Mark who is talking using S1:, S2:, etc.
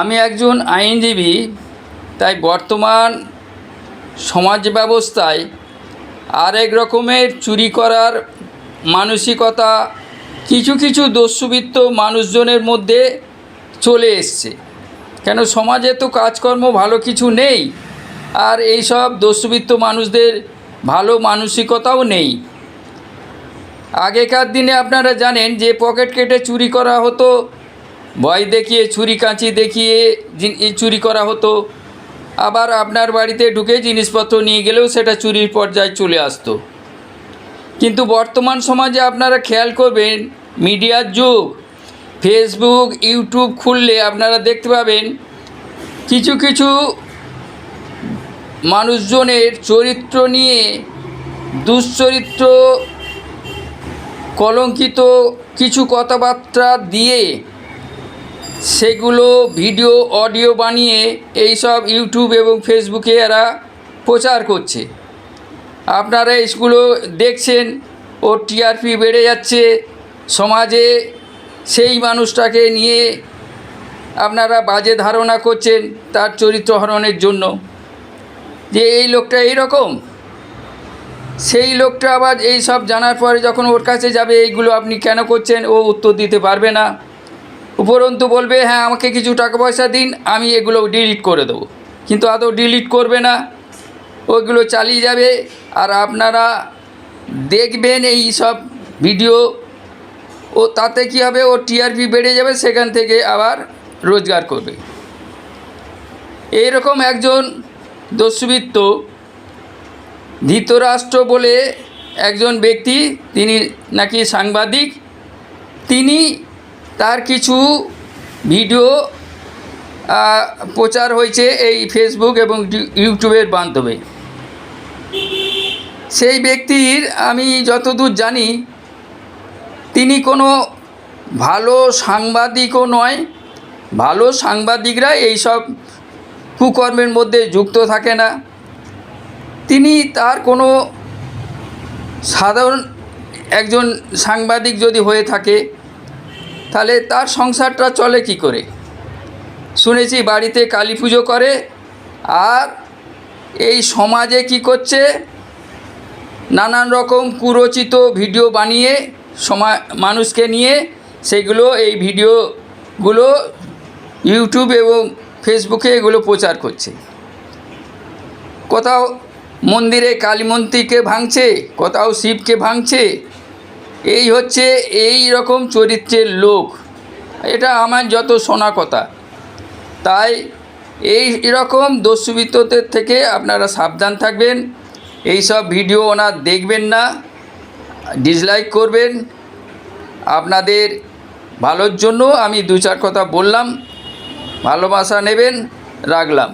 S1: আমি একজন আইনজীবী, তাই বর্তমান সমাজ ব্যবস্থায় আরেক রকমের চুরি করার মানসিকতা কিছু কিছু দস্যুবৃত্ত মানুষজনের মধ্যে চলে এসছে। কেন সমাজে তো কাজকর্ম ভালো কিছু নেই, আর এইসব দস্যুবৃত্ত মানুষদের ভালো মানসিকতাও নেই। আগেকার দিনে আপনারা জানেন যে পকেট কেটে চুরি করা হতো ভয় দেখিয়ে, ছুরি কাঁচি দেখিয়ে চুরি করা হতো। আবার আপনার বাড়িতে ঢুকে জিনিসপত্র নিয়ে গেলেও সেটা চুরির পর্যায়ে চলে আসতো। কিন্তু বর্তমান সমাজে আপনারা খেয়াল করবেন, মিডিয়ার যুগ, ফেসবুক, ইউটিউব খুললে আপনারা দেখতে পাবেন, কিছু কিছু মানুষজনের চরিত্র নিয়ে দুশ্চরিত্র, কলঙ্কিত কিছু কথাবার্তা দিয়ে সেগুলো ভিডিও, অডিও বানিয়ে এই সব ইউটিউব এবং ফেসবুকে এরা প্রচার করছে। আপনারা এইগুলো দেখছেন, ও টিআরপি বেড়ে যাচ্ছে, সমাজে সেই মানুষটাকে নিয়ে আপনারা বাজে ধারণা করছেন তার চরিত্র হরণের জন্য। যে এই লোকটা এই রকম সেই লোকটা আবার এই সব জানার পরে যখন ওর কাছে যাবে, এইগুলো আপনি কেন করছেন, ও উত্তর দিতে পারবে না। উপরন্তু বলবে হ্যাঁ আমাকে কিছু টাকা পয়সা দিন, আমি এগুলো ডিলিট করে দেবো। কিন্তু আদৌ ডিলিট করবে না। ওইগুলো চালিয়ে যাবে। আর আপনারা দেখবেন এই সব ভিডিও ও তাতে কী হবে? ও টিআরপি বেড়ে যাবে, সেখান থেকে আবার রোজগার করবে। এইরকম একজন দস্যুবৃত্ত ধৃতরাষ্ট্র বলে একজন ব্যক্তি, তিনি নাকি সাংবাদিক, তিনি তার কিছু ভিডিও প্রচার হয়েছে এই ফেসবুক এবং ইউটিউবের মাধ্যমে। সেই ব্যক্তির আমি যতদূর জানি, তিনি কোনো ভালো সাংবাদিকও নয়। ভালো সাংবাদিকরা এইসব কুকর্মের মধ্যে যুক্ত থাকে না। তিনি তার কোনো সাধারণ একজন সাংবাদিক যদি হয়ে থাকে তাহলে তার সংসারটা চলে কি করে? শুনেছি বাড়িতে কালী পুজো করে, আর এই সমাজে কি করছে? নানান রকম কুরচিত ভিডিও বানিয়ে সমা, মানুষকে নিয়ে সেগুলো, এই ভিডিওগুলো ইউটিউব এবং ফেসবুকে এগুলো প্রচার করছে। কোথাও মন্দিরে কালী মন্দিরকে ভাঙছে, কোথাও শিবকে ভাঙছে এই হচ্ছে এই রকম চরিত্রের লোক। এটা আমার যত শোনা কথা। তাই এই রকম দস্যুবৃত্তদের থেকে আপনারা সাবধান থাকবেন। এই সব ভিডিও ওনার দেখবেন না ডিসলাইক করবেন। আপনাদের ভালোর জন্য আমি দু চার কথা বললাম, ভালোবাসা নেবেন, রাখলাম।